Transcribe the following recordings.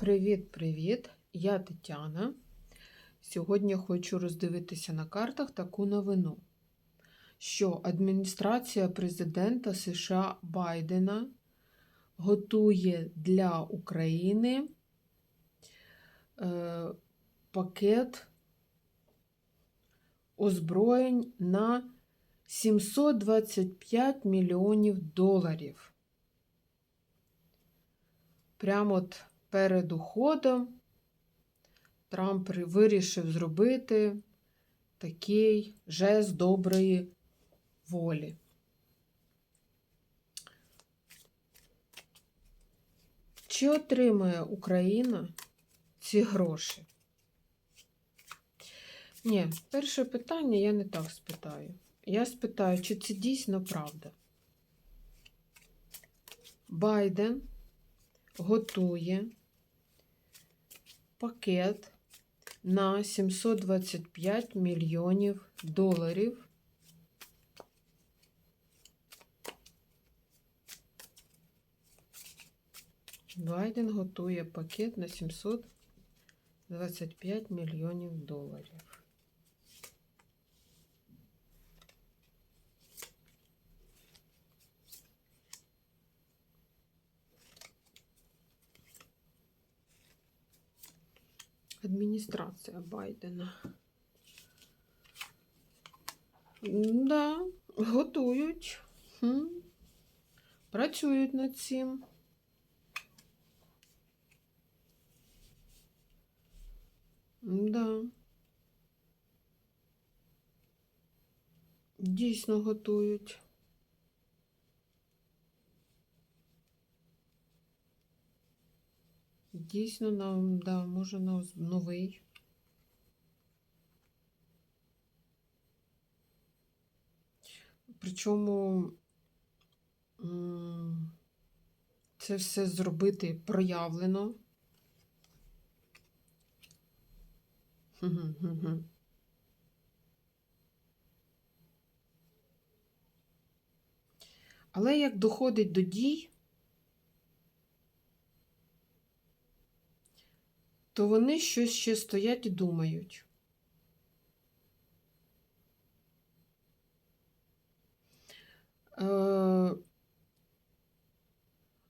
Привіт-привіт! Я Тетяна. Сьогодні хочу роздивитися на картах таку новину, що адміністрація президента США Байдена готує для України е, пакет озброєнь на 725 мільйонів доларів. Прямо от перед уходом Трамп вирішив зробити такий жест доброї волі. Чи отримає Україна ці гроші? Ні, перше питання я не так спитаю. Я спитаю, чи це дійсно правда. Байден готує пакет на 725 мільйонів доларів. Байден готує пакет на 725 мільйонів доларів. Адміністрація Байдена. Да, готують. Хм. Працюють над цим. Да. Дійсно готують. Дійсно, нам, да, може, на новий. Причому це все зробити проявлено. Але як доходить до дій, то вони щось ще стоять і думають. Е,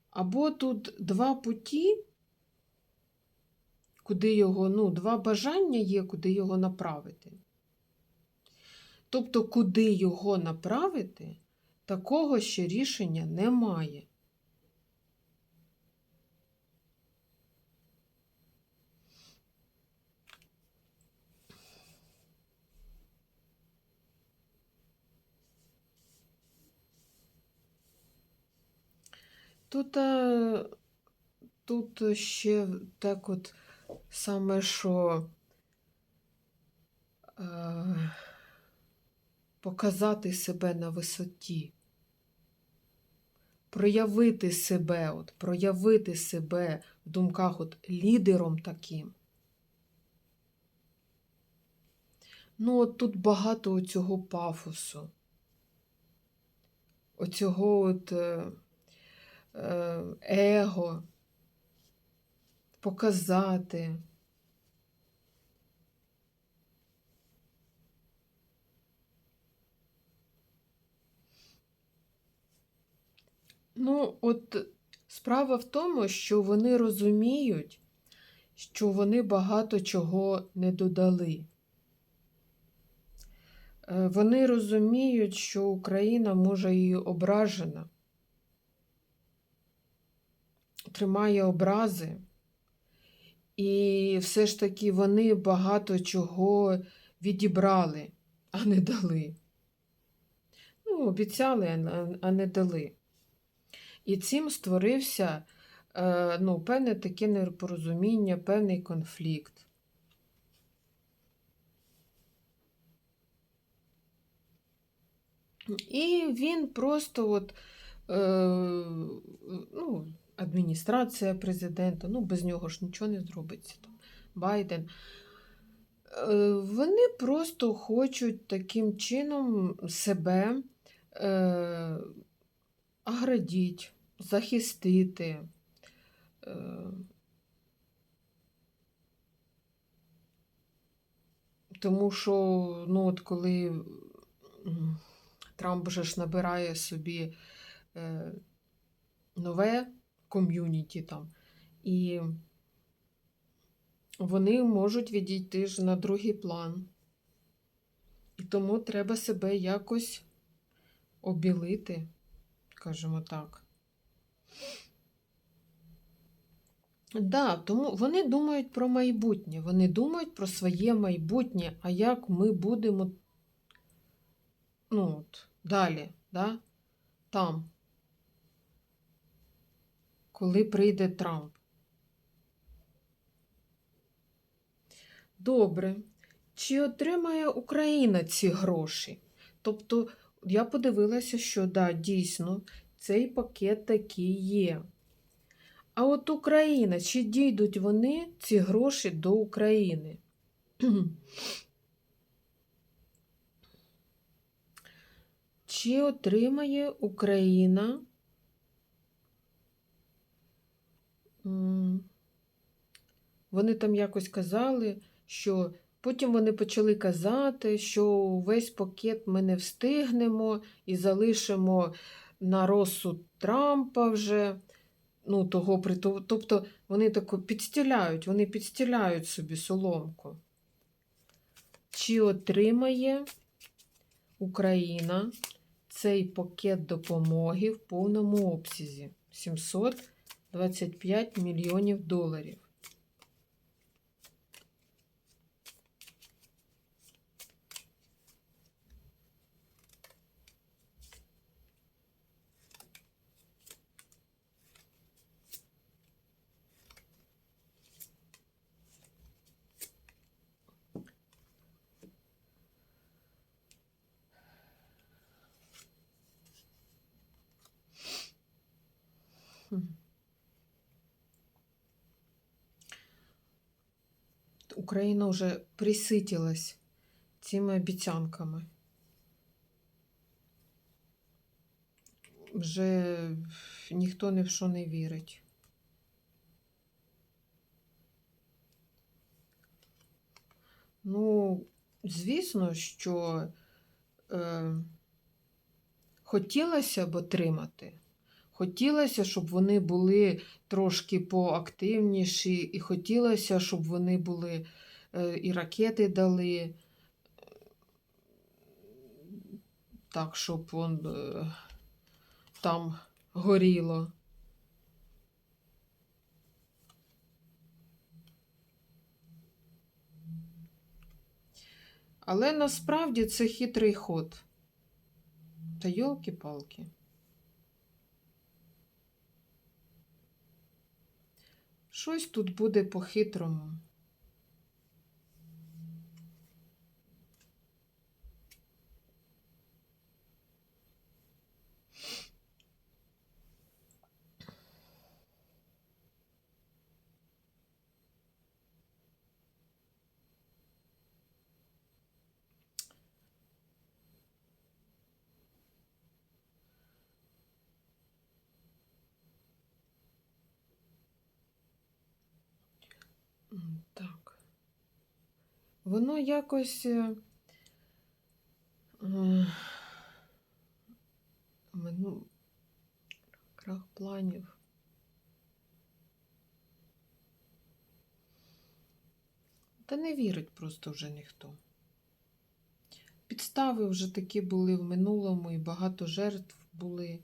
або тут два путі, куди його, ну, два бажання є, куди його направити. Тобто, куди його направити, такого ще рішення немає. Тут е, тут ще так от саме, що е, показати себе на висоті, проявити себе, от, проявити себе в думках от лідером таким. Ну, от тут багато цього пафосу, оцього от. Е, его, показати. Ну, от справа в тому, що вони розуміють, що вони багато чого не додали. Е, вони розуміють, що Україна може і ображена тримає образи, і все ж таки вони багато чого відібрали, а не дали. Ну, обіцяли, а не дали. І цим створився е, ну, певне таке непорозуміння, певний конфлікт. І він просто от, е, ну, адміністрація президента, ну без нього ж нічого не зробиться. Там, Байден. Е, вони просто хочуть таким чином себе е, аградіти, захистити. Е, Тому що, ну, от коли Трамп вже ж набирає собі е, нове ком'юніті там, і вони можуть відійти ж на другий план. І тому треба себе якось обілити, скажімо так. Да, тому вони думають про майбутнє. Вони думають про своє майбутнє, а як ми будемо ну, от, далі, да? там, коли прийде Трамп. Добре. Чи отримає Україна ці гроші? Тобто, я подивилася, що да, дійсно, цей пакет такий є. А от Україна, чи дійдуть вони ці гроші до України? Чи отримає Україна? Вони там якось казали, що потім вони почали казати, що весь пакет ми не встигнемо і залишимо на розсуд Трампа вже. Ну, того Тобто вони тако підстіляють, вони підстіляють собі соломку. Чи отримає Україна цей пакет допомоги в повному обсязі 725 мільйонів доларів? Мгм. Україна вже приситилась цими обіцянками. Вже ніхто ні в що не вірить. Ну, звісно, що е, хотілося б отримати. Хотілося, щоб вони були трошки поактивніші, і хотілося, щоб вони були і ракети дали, так, щоб он, е, там горіло. Але насправді це хитрий ход. Та йолки-палки. Щось тут буде по-хитрому. Так. Воно якось. е, е, мину- Крах планів. Та не вірить просто вже ніхто. Підстави вже такі були в минулому і багато жертв були.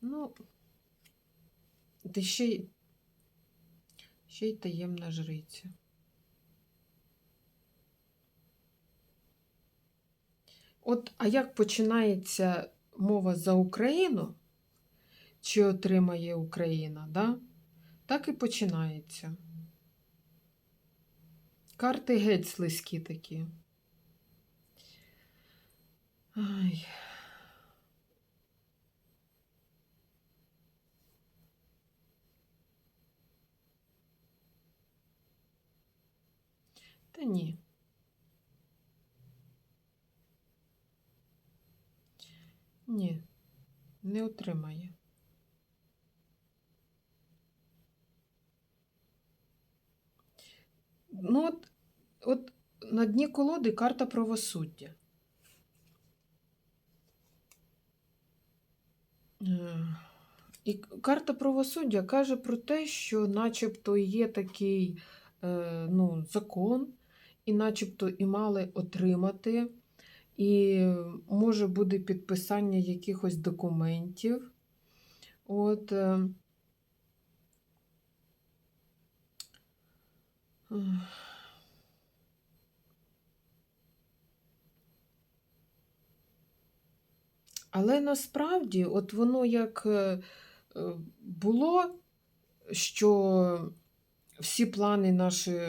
Ну, та ще ще й таємна жриця. От, а як починається мова за Україну, чи отримає Україна, да? так і починається. Карти геть слизькі такі. Ай. Та ні. Ні, не отримає. Ну, от, от на дні колоди карта правосуддя. Е, І карта правосуддя каже про те, що начебто є такий е, ну, закон, і начебто і мали отримати, і може буде підписання якихось документів. От. е. Але насправді, от воно як е, е, було, що всі плани наші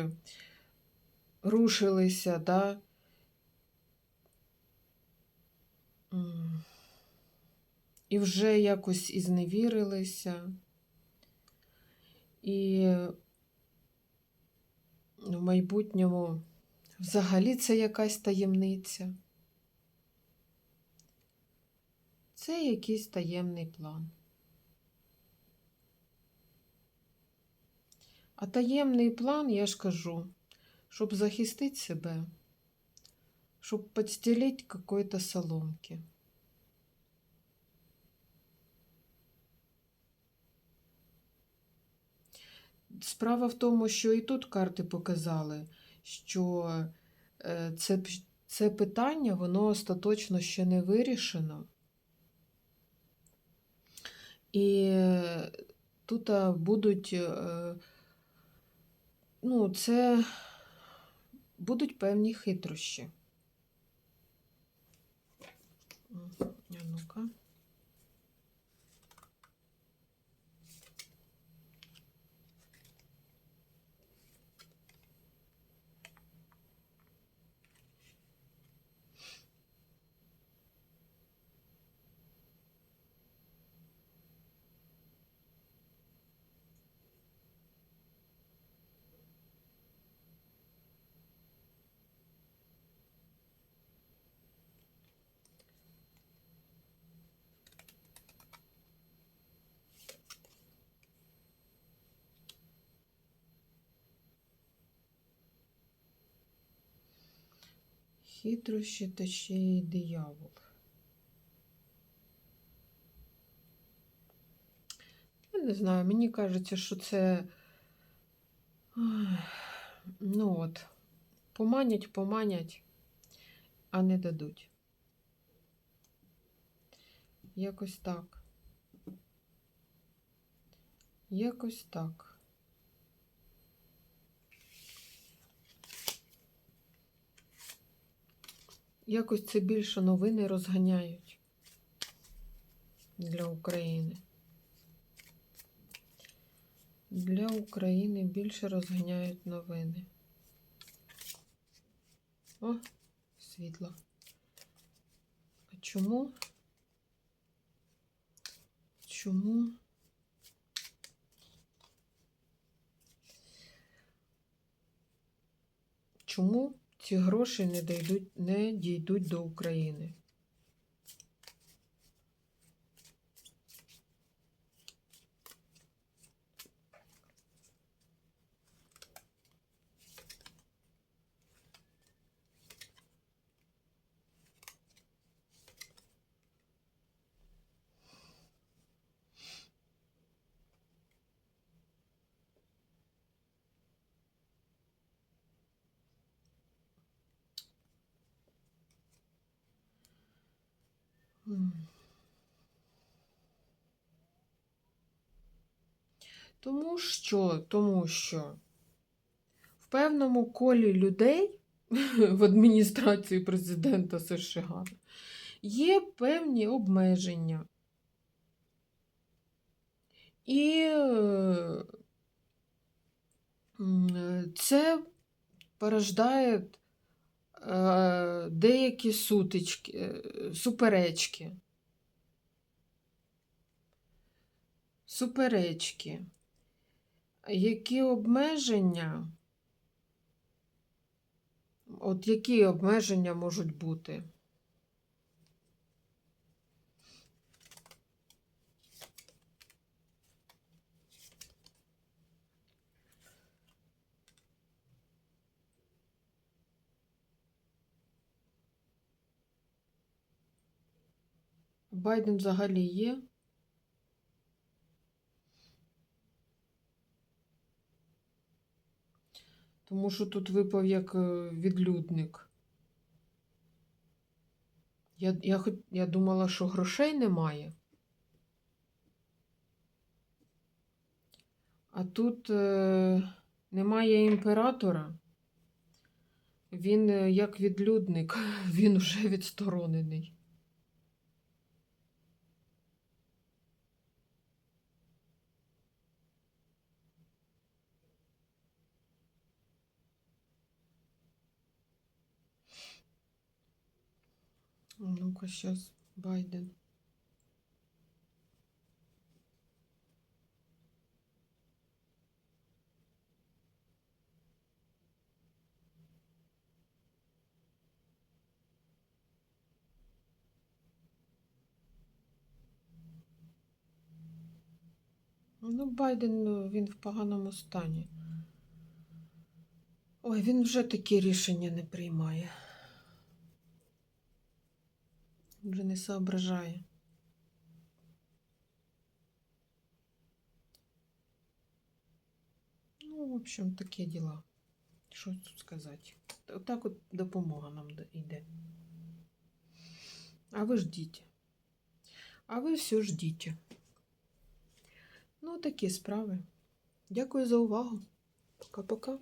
рушилися, да? І вже якось і зневірилися. І в майбутньому взагалі це якась таємниця. Це якийсь таємний план. А таємний план, я ж кажу, щоб захистити себе, щоб подстелить какой-то соломки. Справа в тому, що і тут карти показали, що е, це, це питання, воно остаточно ще не вирішено. І е, тут будуть, е, ну, це будуть певні хитрощі. А ну-ка. Хитрощі та ще й диявол. Я не знаю, мені кажеться, що це. Ну от, поманять, поманять, а не дадуть. Якось так. Якось так. Якось це більше новини розганяють для України. Для України більше розганяють новини. О, світло. А чому? Чому? Чому ці гроші не дійдуть, не дійдуть до України? Тому що, тому що в певному колі людей в адміністрації президента США є певні обмеження. І е, е, це порождає деякі сутички, е, суперечки. Суперечки. Які обмеження? От які обмеження можуть бути? Байден взагалі є. Тому що тут випав як е, відлюдник. Я, я, я думала, що грошей немає. А тут е, немає імператора. Він е, як відлюдник, він вже відсторонений. Ну-ка, сейчас Байден. Ну, Байден, ну, він в поганому стані. Ой, він вже такі рішення не приймає. Вже не соображає. Ну, в общем, такі діла. Що тут сказати? Отак от допомога нам йде. А ви ждіть. А ви все ждіть. Ну, такі справи. Дякую за увагу. Пока-пока.